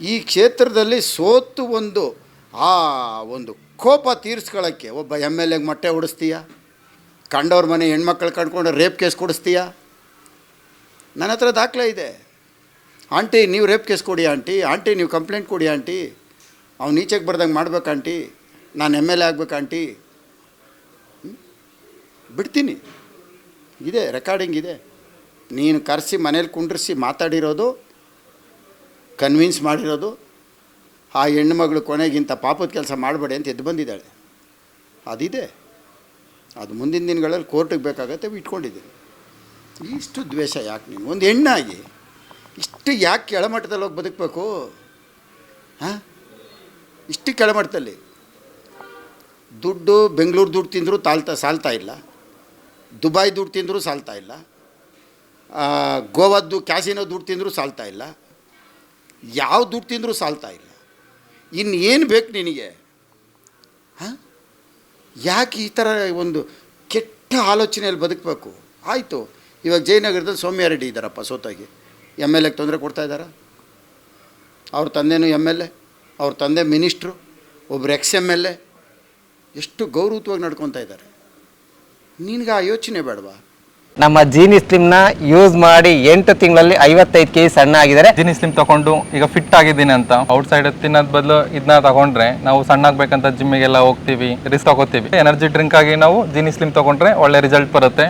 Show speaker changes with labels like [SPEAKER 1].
[SPEAKER 1] ಈ ಕ್ಷೇತ್ರದಲ್ಲಿ ಸೋತು ಒಂದು, ಆ ಒಂದು ಕೋಪ ತೀರಿಸ್ಕೊಳ್ಳೋಕ್ಕೆ ಒಬ್ಬ ಎಂ ಎಲ್ ಎಗೆ ಮೊಟ್ಟೆ ಹೊಡಿಸ್ತೀಯ ಕಂಡವ್ರ ಮನೆ ಹೆಣ್ಮಕ್ಳು ಕಂಡ್ಕೊಂಡು ರೇಪ್ ಕೇಸ್ ಕೊಡಿಸ್ತೀಯ? ನನ್ನ ಹತ್ರ ದಾಖಲೆ ಇದೆ. ಆಂಟಿ, ನೀವು ರೇಪ್ ಕೇಸ್ ಕೊಡಿ ಆಂಟಿ ಆಂಟಿ, ನೀವು ಕಂಪ್ಲೇಂಟ್ ಕೊಡಿ ಆಂಟಿ, ಅವ್ನು ಈಚೆಗೆ ಬರ್ದಂಗೆ ಮಾಡ್ಬೇಕು ಆಂಟಿ, ನಾನು ಎಂ ಎಲ್ ಎ ಆಗ್ಬೇಕು ಆಂಟಿ? ಬಿಡ್ತೀನಿ. ಇದೆ ರೆಕಾರ್ಡಿಂಗ್ ಇದೆ. ನೀನು ಕರೆಸಿ ಮನೇಲಿ ಕುಂಡ್ರಿಸಿ ಮಾತಾಡಿರೋದು ಕನ್ವಿನ್ಸ್ ಮಾಡಿರೋದು, ಆ ಹೆಣ್ಣುಮಗಳು ಕೊನೆಗಿಂತ ಪಾಪದ ಕೆಲಸ ಮಾಡಬೇಡಿ ಅಂತ ಎದ್ದು ಬಂದಿದ್ದಾಳೆ. ಅದಿದೆ. ಅದು ಮುಂದಿನ ದಿನಗಳಲ್ಲಿ ಕೋರ್ಟಿಗೆ ಬೇಕಾಗತ್ತೆ ಇಟ್ಕೊಂಡಿದ್ದೀನಿ. ಇಷ್ಟು ದ್ವೇಷ ಯಾಕೆ ನೀನು ಒಂದು ಹೆಣ್ಣಾಗಿ ಇಷ್ಟು ಯಾಕೆ ಕೆಳಮಟ್ಟದಲ್ಲಿ ಹೋಗಿ ಬದುಕಬೇಕು? ಹಾಂ? ಇಷ್ಟು ಕೆಳಮಟ್ಟದಲ್ಲಿ. ದುಡ್ಡು, ಬೆಂಗಳೂರು ದುಡ್ಡು ತಿಂದರೂ ತಾಳ್ತಾ, ಸಾಲ್ತಾ ಇಲ್ಲ. ದುಬೈ ದುಡ್ಡು ತಿಂದರೂ ಸಾಲ್ತಾ ಇಲ್ಲ. ಗೋವಾದ್ದು ಕ್ಯಾಸಿನೋ ದುಡ್ಡು ತಿಂದರೂ ಸಾಲ್ತಾ ಇಲ್ಲ. ಯಾವ ದುಡ್ಡು ತಿಂದರೂ ಸಾಲ್ತಾ ಇಲ್ಲ. ಇನ್ನು ಏನು ಬೇಕು ನಿನಗೆ? ಹಾಂ? ಯಾಕೆ ಈ ಥರ ಒಂದು ಕೆಟ್ಟ ಆಲೋಚನೆಯಲ್ಲಿ ಬದುಕಬೇಕು? ಆಯಿತು. ಇವಾಗ ಜಯನಗರದಲ್ಲಿ ಸೌಮ್ಯ ರೆಡ್ಡಿ ಇದ್ದಾರಪ್ಪ ಸೋತಾಗಿ. ಎಂ ಎಲ್ ಎಗೆ ತೊಂದರೆ ಕೊಡ್ತಾ ಇದ್ದಾರಾ? ಅವ್ರ ತಂದೆನೂ ಎಂ ಎಲ್ ಎ ಅವ್ರ ತಂದೆ ಮಿನಿಸ್ಟ್ರು, ಒಬ್ರು ಎಕ್ಸ್ ಎಂ ಎಲ್ ಎ ಎಷ್ಟು ಗೌರವತ್ವಾಗಿ ನಡ್ಕೊತಾ ಇದ್ದಾರೆ. ನಿನಗೆ ಆ ಯೋಚನೆ ಬೇಡವಾ?
[SPEAKER 2] ನಮ್ಮ ಜೀನಿ ಸ್ಲಿಮ್ನ ಯೂಸ್ ಮಾಡಿ ಎಂಟು ತಿಂಗಳಲ್ಲಿ ಐವತ್ತೈದು ಕೆ ಜಿ ಸಣ್ಣ ಆಗಿದ್ದಾರೆ.
[SPEAKER 3] ಜೀನಿ ಸ್ಲಿಮ್ ತಗೊಂಡು ಈಗ ಫಿಟ್ ಆಗಿದ್ದೀನಿ ಅಂತ. ಔಟ್ ಸೈಡ್ ತಿನ್ನೋದ್ ಬದಲು ಇದನ್ನ ತಗೊಂಡ್ರೆ ನಾವು ಸಣ್ಣ ಆಗ್ಬೇಕಂತ ಜಿಮ್ಮಿಗೆಲ್ಲ ಹೋಗ್ತೀವಿ ರಿಸ್ಕ್ ತಗೋತೀವಿ. ಎನರ್ಜಿ ಡ್ರಿಂಕ್ ಆಗಿ ನಾವು ಜೀನಿ ಸ್ಲಿಮ್ ತಗೊಂಡ್ರೆ ಒಳ್ಳೆ ರಿಸಲ್ಟ್ ಬರುತ್ತೆ.